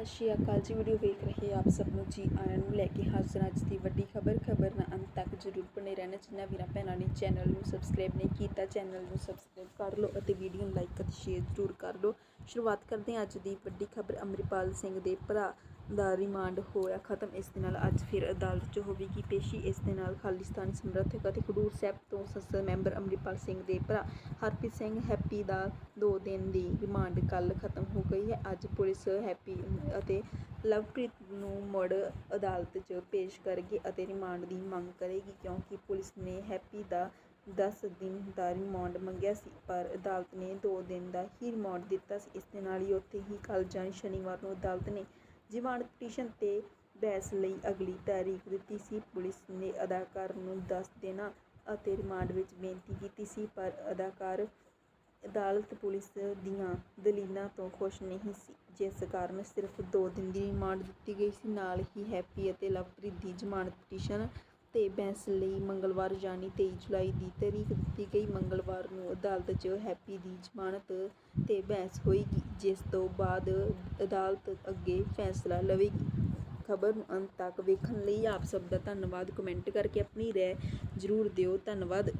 ਸਤਿ ਸ਼੍ਰੀ ਅਕਾਲ ਜੀ। ਵੀਡੀਓ ਵੇਖ ਰਹੇ ਆਪ ਸਭ ਨੂੰ ਜੀ ਆਇਆਂ ਨੂੰ ਲੈ ਕੇ ਹਾਜ਼ਰ ਅੱਜ ਦੀ ਵੱਡੀ ਖਬਰ। ਖਬਰ ਨਾਲ ਅੰਤ ਤੱਕ ਜ਼ਰੂਰ ਬਣੇ ਰਹਿਣਾ। ਜਿਨ੍ਹਾਂ ਵੀਰਾਂ ਭੈਣਾਂ ਨੇ ਚੈਨਲ ਨੂੰ ਸਬਸਕ੍ਰਾਈਬ ਨਹੀਂ ਕੀਤਾ ਚੈਨਲ ਨੂੰ ਸਬਸਕ੍ਰਾਈਬ ਕਰ ਲਓ ਅਤੇ ਵੀਡੀਓ ਨੂੰ ਲਾਈਕ ਅਤੇ ਸ਼ੇਅਰ ਜ਼ਰੂਰ ਕਰ ਲਓ। ਸ਼ੁਰੂਆਤ ਕਰਦੇ ਹਾਂ ਅੱਜ ਦੀ ਵੱਡੀ ਖਬਰ। ਅਮਰਿਪਾਲ ਸਿੰਘ ਦੇ ਭਰਾ ਦਾ ਰਿਮਾਂਡ ਹੋਇਆ ਖਤਮ। ਇਸ ਦੇ ਨਾਲ ਅੱਜ ਫਿਰ ਅਦਾਲਤ 'ਚ ਹੋਵੇਗੀ ਪੇਸ਼ੀ। ਇਸ ਦੇ ਨਾਲ ਖਾਲਿਸਤਾਨੀ ਸਮਰਥਕ ਅਤੇ ਖਡੂਰ ਸਾਹਿਬ ਤੋਂ ਸੰਸਦ ਮੈਂਬਰ ਅਮਰਿਪਾਲ ਸਿੰਘ ਦੇ ਭਰਾ ਹਰਪ੍ਰੀਤ ਸਿੰਘ ਹੈਪੀ ਦਾ 2 ਦਿਨ ਦੀ ਰਿਮਾਂਡ ਕੱਲ ਖਤਮ ਹੋ ਗਈ ਹੈ। ਅੱਜ ਪੁਲਿਸ ਹੈਪੀ ਅਤੇ ਲਵਪ੍ਰੀਤ ਨੂੰ ਮੁੜ ਅਦਾਲਤ 'ਚ ਪੇਸ਼ ਕਰੇਗੀ ਅਤੇ ਰਿਮਾਂਡ ਦੀ ਮੰਗ ਕਰੇਗੀ ਕਿਉਂਕਿ ਪੁਲਿਸ ਨੇ ਹੈਪੀ ਦਾ 10 ਦਿਨ ਦਾ ਰਿਮਾਂਡ ਮੰਗਿਆ ਸੀ, ਪਰ ਅਦਾਲਤ ਨੇ 2 ਦਿਨ ਦਾ ਹੀ ਰਿਮਾਂਡ ਦਿੱਤਾ ਸੀ। ਇਸ ਦੇ ਨਾਲ ਹੀ ਉੱਥੇ ਹੀ ਕੱਲ੍ਹ ਜਾਣੀ ਸ਼ਨੀਵਾਰ ਨੂੰ ਅਦਾਲਤ ਨੇ ਜ਼ਮਾਨਤ ਪਟੀਸ਼ਨ ਤੇ ਬਹਿਸ ਲਈ ਅਗਲੀ ਤਾਰੀਖ ਦਿੱਤੀ ਸੀ। ਪੁਲਿਸ ਨੇ ਅਦਾਕਾਰ ਨੂੰ 10 ਦਿਨਾਂ ਅਤੇ ਰਿਮਾਂਡ ਵਿੱਚ ਬੇਨਤੀ ਕੀਤੀ ਸੀ, ਪਰ ਅਦਾਕਾਰ ਅਦਾਲਤ ਪੁਲਿਸ ਦੀਆਂ ਦਲੀਲਾਂ ਤੋਂ ਖੁਸ਼ ਨਹੀਂ ਸੀ। ਜਿਸ ਕਾਰਨ ਸਿਰਫ 2 ਦਿਨ ਦੀ ਰਿਮਾਂਡ ਦਿੱਤੀ ਗਈ ਸੀ। ਨਾਲ ਹੀ ਹੈਪੀ ਅਤੇ ਲਵਪ੍ਰੀਤ ਦੀ ਜ਼ਮਾਨਤ ਪਟੀਸ਼ਨ ਤੇ ਬਹਿਸ ਲਈ ਮੰਗਲਵਾਰ ਯਾਨੀ 23 ਜੁਲਾਈ ਦੀ ਤਾਰੀਖ ਦਿੱਤੀ ਗਈ। ਮੰਗਲਵਾਰ ਨੂੰ ਅਦਾਲਤ 'ਚ ਹੈਪੀ ਦੀ ਜ਼ਮਾਨਤ ਤੇ ਬਹਿਸ ਹੋਏਗੀ, ਜਿਸ ਤੋਂ ਬਾਅਦ ਅਦਾਲਤ ਅੱਗੇ ਫੈਸਲਾ ਲਵੇਗੀ। ਖਬਰ ਨੂੰ ਅੰਤ ਤੱਕ ਵੇਖਣ ਲਈ ਆਪ ਸਭ ਦਾ ਧੰਨਵਾਦ। ਕਮੈਂਟ ਕਰਕੇ ਆਪਣੀ ਰਾਏ ਜ਼ਰੂਰ ਦਿਓ। ਧੰਨਵਾਦ।